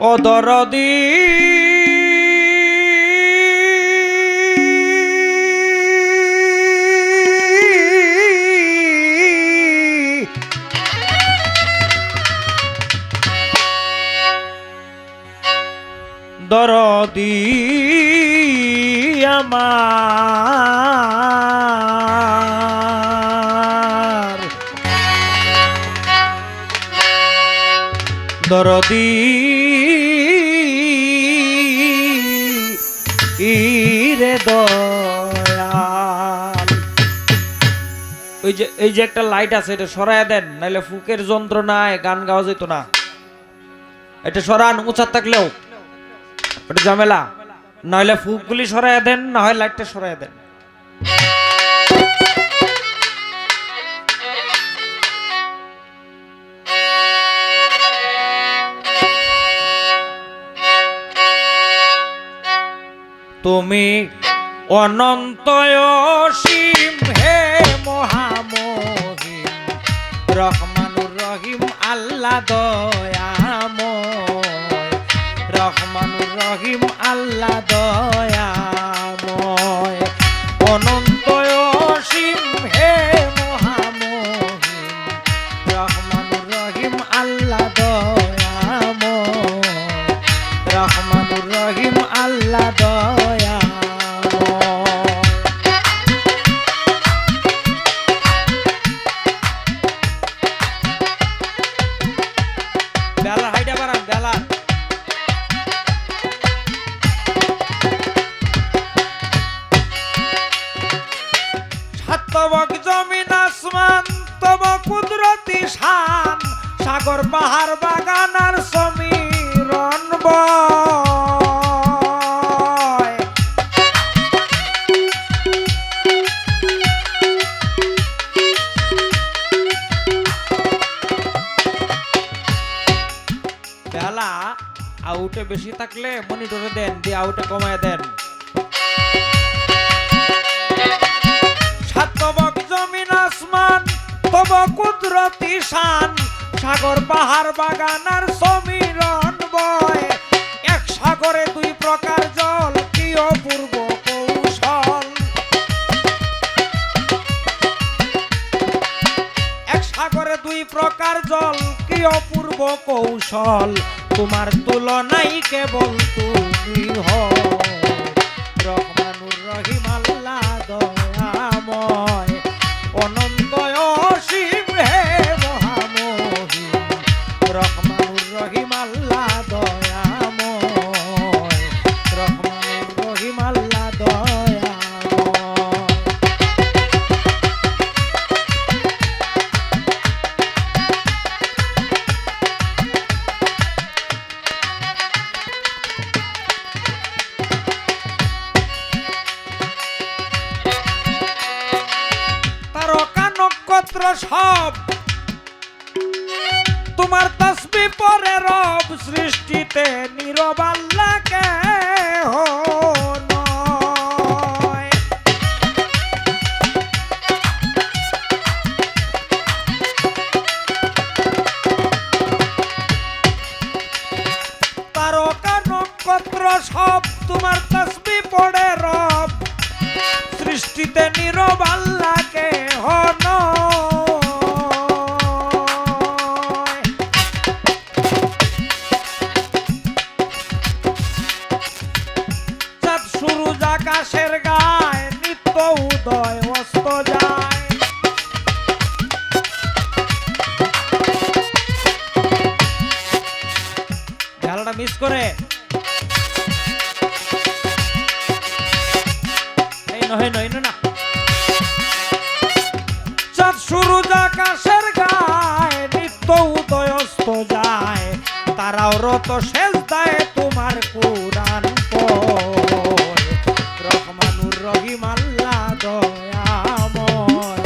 ও দরদি দরদি আমার। দরদি ইরে দয়াল। ওই যে, এই যে একটা লাইট আছে, এটা সরায় দেন নাহলে ফুকের যন্ত্রণায় গান গাওয়া যেত না। এটা সরান, উঁচা থাকলেও। এটা ঝামেলা। নইলে ফুকগুলি সরায় দেন, না হয় লাইটটা সরায় দেন। তুমি অনন্ত অসীম হে মহামহিম রহমানুর রহিম আল্লাহ দয়াম রহমানুর রহিম আল্লাহ দয়াময়। অনন্ত কুদরতি শান, সাগর, পাহাড়, বাগান আর সমীরণ বেলা, আউটে বেশি থাকলে মনিটরে দেন, দিয়ে আউটে কমায় দেন। শান। সাগর, পাহাড়, বাগান আর সমীরণ বয় এক সাগরে দুই প্রকার জল কি অপূর্ব কৌশল। এক সাগরে দুই প্রকার জল কি অপূর্ব কৌশল। তোমার তুলনাই কেবল তুমি সব তোমার তসবি পরে রব সৃষ্টিতে নীরব আল্লাহকে হো সব তোমার তসবি পড়ে রব। সৃষ্টিতে নীরব আল্লাহকে শুরু আকাশের গায় নিত্য উদয় অস্ত যায়। খেলাটা মিস করে। নিত্য তারাও রত শেষ দায় তোমার কোরআন পড়ে। রহিম আল্লাহ দয়াময়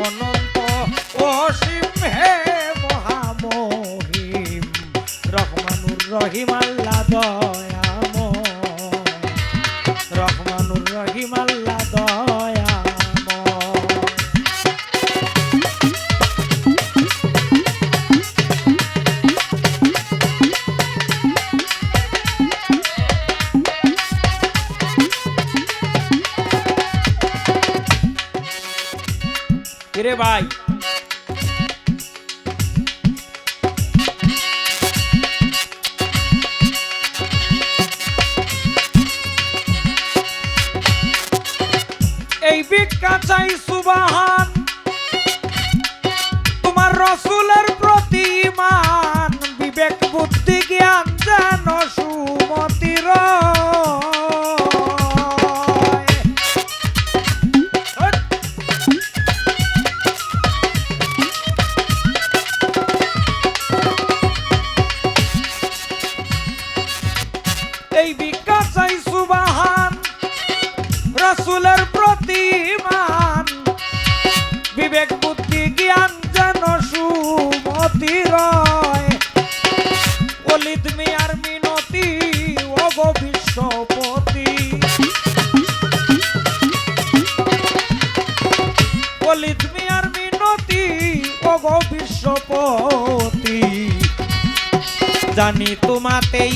অনন্ত অসীম হে মহামহিম রহমানুর রহিম আল্লাহ দয়াময় রে ভাই। এই ভিক্ষা চাই সুবাহান। তোমার রসুলের প্রতি এই ভিক্ষা চাই সুবাহান, রসুলের প্রতি ইমান বিবেক, বুদ্ধি, জ্ঞান যেন সুমতি রয়। অলিত মিয়ার মিনতি অগ বিশ্বপতি। অলিত মিয়ার মিনতি অগ বিশ্বপতি। জানি তোমাতেই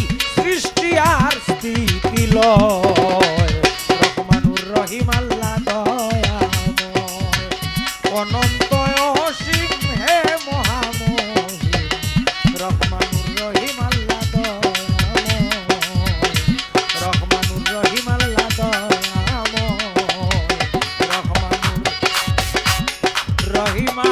আর স্থিতি লয় রহমানুর রহিম, আল্লাহ দয়া অনন্ত অসীম হে মহামহিম। রহমানুর রহিম, আল্লাহ দয়া রহমানুর রহিমা